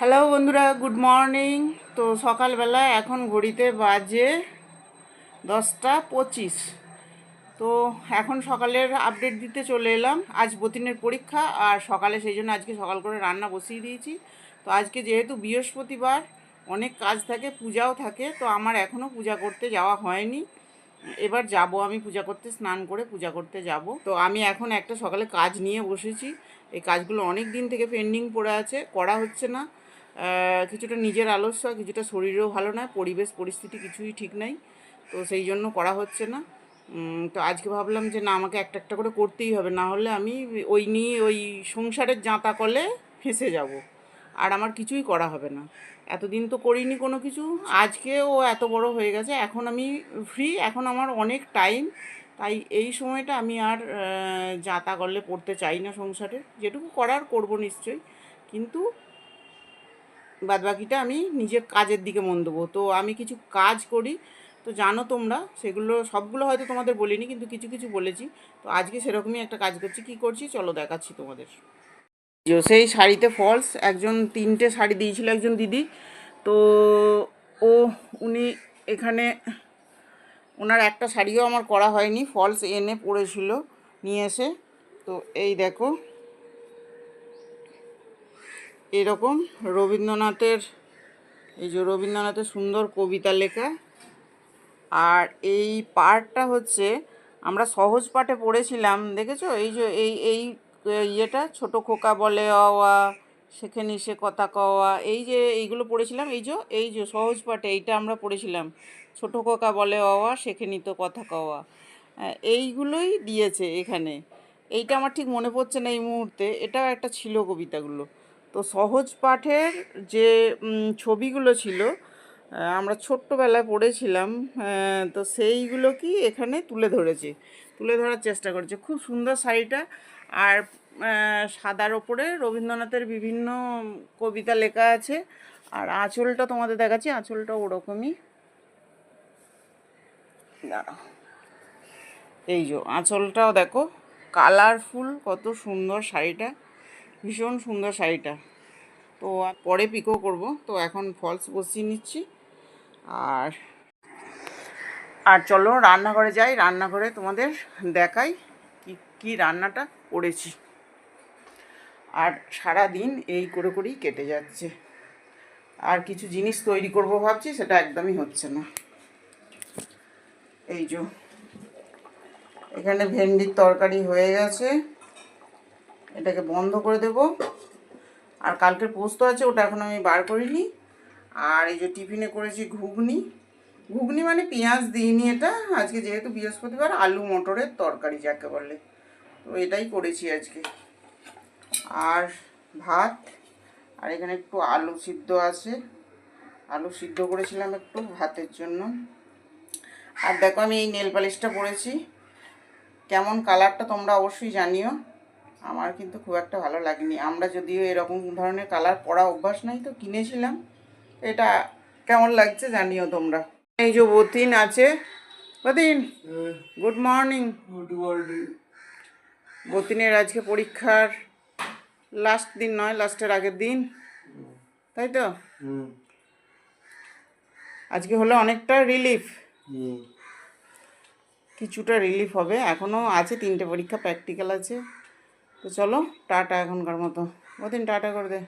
Hello বন্ধুরা good morning তো সকালবেলা এখন ঘড়িতে বাজে দশটা পঁচিশ। তো এখন সকালের আপডেট দিতে চলে এলাম। আজ বতিনের পরীক্ষা, আর সকালে সেই জন্য আজকে সকাল করে রান্না বসিয়ে দিয়েছি। তো আজকে যেহেতু বৃহস্পতিবার, অনেক কাজ থাকে, পূজাও থাকে, তো আমার এখনও পূজা করতে যাওয়া হয়নি। এবার যাব আমি পূজা করতে, স্নান করে পূজা করতে যাব। তো আমি এখন একটা সকালে কাজ নিয়ে বসেছি। এই কাজগুলো অনেক দিন থেকে পেন্ডিং পড়ে আছে, করা হচ্ছে না। কিছুটা নিজের আলস্য, কিছুটা শরীরও ভালো নয়, পরিবেশ, পরিস্থিতি কিছুই ঠিক নাই, তো সেই জন্য করা হচ্ছে না। তো আজকে ভাবলাম যে না, আমাকে একটা একটা করে করতেই হবে, না হলে আমি ওই নিয়ে ওই সংসারের জাঁতা কলে ফেঁসে যাব, আর আমার কিছুই করা হবে না। এতদিন তো করিনি কোনো কিছু, আজকে ও এত বড় হয়ে গেছে, এখন আমি ফ্রি এখন আমার অনেক টাইম তাই এই সময়টা আমি আর জাঁতা করলে পড়তে চাই না সংসারে, যেটুকু করার করব নিশ্চয়ই, কিন্তু বাদবাকিটা আমি নিজের কাজের দিকে মন দেবো। তো আমি কিছু কাজ করি, তো জানো তোমরা, সেগুলো, সবগুলো হয়তো তোমাদের বলিনি, কিন্তু কিছু কিছু বলেছি। তো আজকে সেরকমই একটা কাজ করছি। কি করছি? চলো দেখাচ্ছি তোমাদের। সেই শাড়িতে ফলস একজন তিনটে শাড়ি দিয়েছিল একজন দিদি। তো ও, উনি এখানে, ওনার একটা শাড়িও আমার করা হয়নি ফলস এনে পড়েছিল নিয়ে এসে। তো এই দেখো এরকম রবীন্দ্রনাথের, এই যে রবীন্দ্রনাথের সুন্দর কবিতা লেখা। আর এই পার্টটা হচ্ছে, আমরা সহজ পাঠে পড়েছিলাম, দেখেছ? এই যে, এই এই ইয়েটা, ছোট খোকা বলে অওয়া সেখানে সে কথা কওয়া, এই যে, এইগুলো পড়েছিলাম। এই যে এই যে, সহজ পাঠে এইটা আমরা পড়েছিলাম, ছোট খোকা বলে অওয়া সেখানে তো কথা কওয়া। এইগুলোই দিয়েছে এখানে। এইটা আমার ঠিক মনে পড়ছে না এই মুহূর্তে। এটাও একটা ছিল কবিতাগুলো। তো সহজ পাঠের যে ছবিগুলো ছিল আমরা ছোট্টবেলায় পড়েছিলাম তো সেইগুলো কি এখানে তুলে ধরেছে। তুলে ধরার চেষ্টা করেছে। খুব সুন্দর শাড়িটা। আর সাদার ওপরে রবীন্দ্রনাথের বিভিন্ন কবিতা লেখা আছে। আর আঁচলটা তোমাদের দেখাচ্ছি। আঁচলটা ওরকমই। এই যে, আঁচলটাও দেখো। কালারফুল, কত সুন্দর শাড়িটা। ভীষণ সুন্দর শাড়িটা। তো পরে পিকো করব। তো এখন ফলস বসিয়ে নিচ্ছি। আর আর চলো রান্নাঘরে যাই। রান্নাঘরে তোমাদের দেখাই কি কি রান্নাটা করেছি। আর সারা দিন এই করে করেই কেটে যাচ্ছে। আর কিছু জিনিস তৈরি করব ভাবছি, সেটা একদমই হচ্ছে না। এই যে, এখানে ভেন্ডির তরকারি হয়ে গেছে। এটাকে বন্ধ করে দেব। আর কালকের পোস্ত আছে, ওটা এখন আমি বার করিনি। আর এই যে টিফিনে করেছি ঘুগনি। ঘুগনি মানে পেঁয়াজ দিইনি এটা। আজকে যেহেতু বৃহস্পতিবার, আলু মটরের তরকারি যাকে বলে। তো এটাই করেছি আজকে। আর ভাত। আর এখানে একটু আলু সিদ্ধ আছে। আলু সিদ্ধ করেছিলাম একটু ভাতের জন্য। আর দেখো আমি এই নেল পালিশটা পরেছি কেমন কালারটা তোমরা অবশ্যই জানিও। আমার কিন্তু খুব একটা ভালো লাগেনি। আমরা যদিও এরকম ধরনের কালার পরা অভ্যাস নাই তো কিনেছিলাম। এটা কেমন লাগছে জানিও তোমরা। এই যে বতিন আছে। বতিন গুড মর্নিং। Good morning. বতিনের আজকে পরীক্ষার লাস্ট দিন নয় লাস্টের আগের দিন। তাই তো? আজকে হলো অনেকটা রিলিফ কিছুটা রিলিফ হবে। এখনও আছে তিনটে পরীক্ষা প্র্যাকটিক্যাল আছে। তো চলো টাটা এখনকার মতো। ওদিন টাটা করে দে।